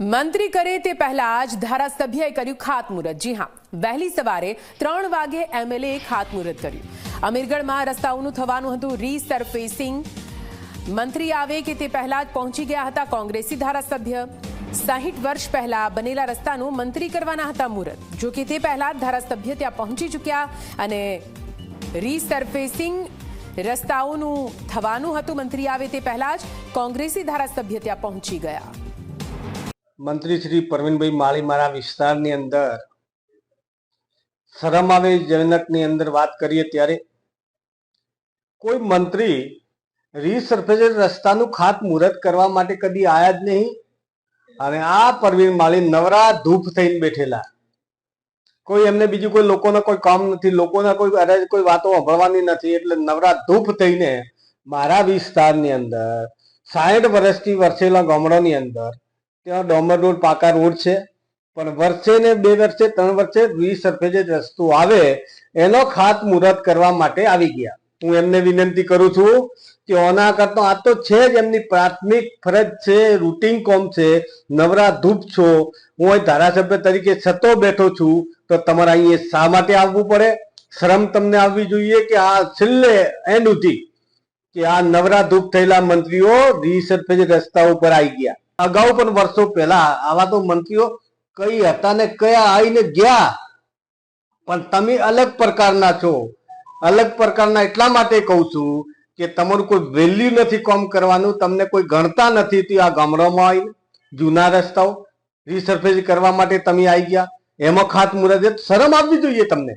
મંત્રી કરે તે પહેલા જ ધારાસભ્યએ કર્યું ખાતમુહૂર્ત. જી હા, વહેલી સવારે ત્રણ વાગે એમએલએ ખાતમુહૂર્ત કર્યું. અમીરગઢમાં રસ્તાઓનું થવાનું હતું રીસરફેસિંગ. મંત્રી આવે કે તે પહેલા જ પહોંચી ગયા હતા કોંગ્રેસી ધારાસભ્ય. સાહીઠ વર્ષ પહેલા બનેલા રસ્તાનું મંત્રી કરવાના હતા મુહૂર્ત. જો કે તે પહેલા ધારાસભ્ય ત્યાં પહોંચી ચૂક્યા અને રીસરફેસિંગ રસ્તાઓનું થવાનું હતું. મંત્રી આવે તે પહેલા જ કોંગ્રેસી ધારાસભ્ય ત્યાં પહોંચી ગયા. મંત્રી શ્રી પ્રવીણભાઈ માળી મારા વિસ્તારની અંદર શરમ આવે જનકની અંદર વાત કરીએ ત્યારે કોઈ મંત્રી રીસર્ફેસ રસ્તાનું ખાતમુહૂર્ત કરવા માટે કદી આયા જ નહીં અને આ પરવીન માળી નવરા ધૂપ થઈને બેઠેલા. કોઈ એમને બીજું કોઈ લોકોને કોઈ કામ નથી, લોકોના કોઈ કોઈ વાતો સાંભળવાની નથી, એટલે નવરા ધૂપ થઈને મારા વિસ્તારની અંદર સાઠ વર્ષથી વરસેલા ગામડાની અંદર ત્યાં ડોમર રોડ, પાકા રોડ છે. પણ વર્ષે ને બે વર્ષે, ત્રણ વર્ષે વીસ સરફેજ રસ્તો આવે, એનો ખાત મુહૂર્ત કરવા માટે આવી ગયા. હું એમને વિનંતી કરું છું કે ઓના કરતા આ તો છે જ એમની પ્રાથમિક ફરજ છે, રૂટિન કોમ છે, નવરા ધૂપ છો. હું અહીં ધારાસભ્ય તરીકે છતો બેઠો છું, તો તમારે અહીં શા માટે આવવું પડે? શરમ તમને આવવી જોઈએ કે આ છેલ્લે એન્ડ સુધી કે આ નવરા ધૂપ થયેલા મંત્રીઓ રીસર્ફેજ રસ્તા ઉપર આવી ગયા. અગાઉ પણ વર્ષો પહેલા આવા તો મંત્રીઓ કઈ હતા ને કયા આવીને ગયા? પણ તમે અલગ પ્રકારના છો. અલગ પ્રકારના એટલા માટે કહું છું કે તમારું કોઈ વેલ્યુ નથી કોમ કરવાનું, તમને કોઈ ગણતા નથી તે આ ગામડામાં આવીને જૂના રસ્તાઓ રિસર્ફેસ કરવા માટે તમે આવી ગયા. એમાં ખાતમુહૂર્ત, શરમ આવવી જોઈએ તમને.